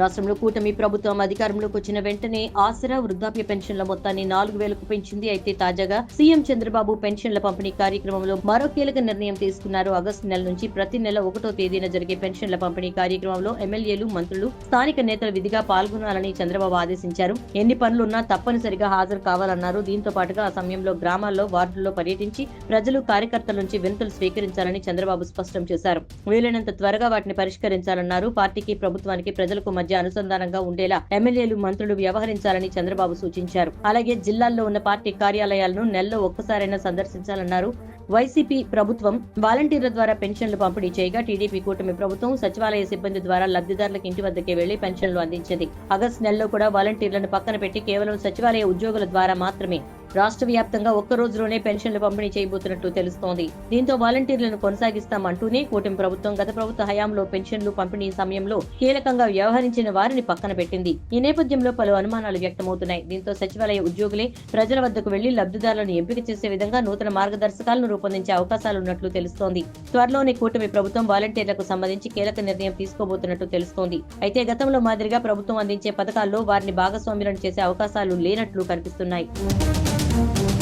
రాష్ట్రంలో కూటమి ప్రభుత్వం అధికారంలోకి వచ్చిన వెంటనే ఆసరా వృద్ధాప్య పెన్షన్ల మొత్తాన్ని నాలుగు వేలకు పెంచింది. అయితే తాజాగా సీఎం చంద్రబాబు పెన్షన్ల పంపిణీ కార్యక్రమంలో మరో కీలక నిర్ణయం తీసుకున్నారు. ఆగస్టు నెల నుంచి ప్రతి నెల ఒకటో తేదీన జరిగే పెన్షన్ల పంపిణీ కార్యక్రమంలో ఎమ్మెల్యేలు మంత్రులు స్థానిక నేతలు విధిగా పాల్గొనాలని చంద్రబాబు ఆదేశించారు. ఎన్ని పనులున్నా తప్పనిసరిగా హాజరు కావాలన్నారు. దీంతో పాటుగా ఆ సమయంలో గ్రామాల్లో వార్డుల్లో పర్యటించి ప్రజలు కార్యకర్తల నుంచి వినతులు స్వీకరించాలని చంద్రబాబు స్పష్టం చేశారు. వీలైనంత త్వరగా వాటిని పరిష్కరించాలన్నారు. పార్టీకి ప్రభుత్వానికి ప్రజలకు మధ్య అనుసంధానంగా ఉండేలా ఎమ్మెల్యేలు మంత్రులు వ్యవహరించాలని చంద్రబాబు సూచించారు. అలాగే జిల్లాల్లో ఉన్న పార్టీ కార్యాలయాలను నెలలో ఒక్కసారైనా సందర్శించాలన్నారు. వైసీపీ ప్రభుత్వం వాలంటీర్ల ద్వారా పెన్షన్లు పంపిణీ చేయగా టీడీపీ కూటమి ప్రభుత్వం సచివాలయ సిబ్బంది ద్వారా లబ్ధిదారులకు ఇంటి వద్దకే వెళ్ళి పెన్షన్లు అందించింది. ఆగస్టు నెలలో కూడా వాలంటీర్లను పక్కన పెట్టి కేవలం సచివాలయ ఉద్యోగుల ద్వారా మాత్రమే రాష్ట్ర వ్యాప్తంగా ఒక్క రోజులోనే పెన్షన్లు పంపిణీ చేయబోతున్నట్టు తెలుస్తోంది. దీంతో వాలంటీర్లను కొనసాగిస్తామంటూనే కూటమి ప్రభుత్వం గత ప్రభుత్వ హయాంలో పెన్షన్లు పంపిణీ సమయంలో కీలకంగా వ్యవహరించిన వారిని పక్కన పెట్టింది. ఈ నేపథ్యంలో పలు అనుమానాలు వ్యక్తమవుతున్నాయి. దీంతో సచివాలయ ఉద్యోగులే ప్రజల వద్దకు వెళ్ళి లబ్ధిదారులను ఎంపిక చేసే విధంగా నూతన మార్గదర్శకాలను రూపొందించే అవకాశాలున్నట్లు తెలుస్తోంది. త్వరలోనే కూటమి ప్రభుత్వం వాలంటీర్లకు సంబంధించి కీలక నిర్ణయం తీసుకోబోతున్నట్టు తెలుస్తోంది. అయితే గతంలో మాదిరిగా ప్రభుత్వం అందించే పథకాల్లో వారిని భాగస్వామ్యులను చేసే అవకాశాలు లేనట్లు కనిపిస్తున్నాయి. Thank you.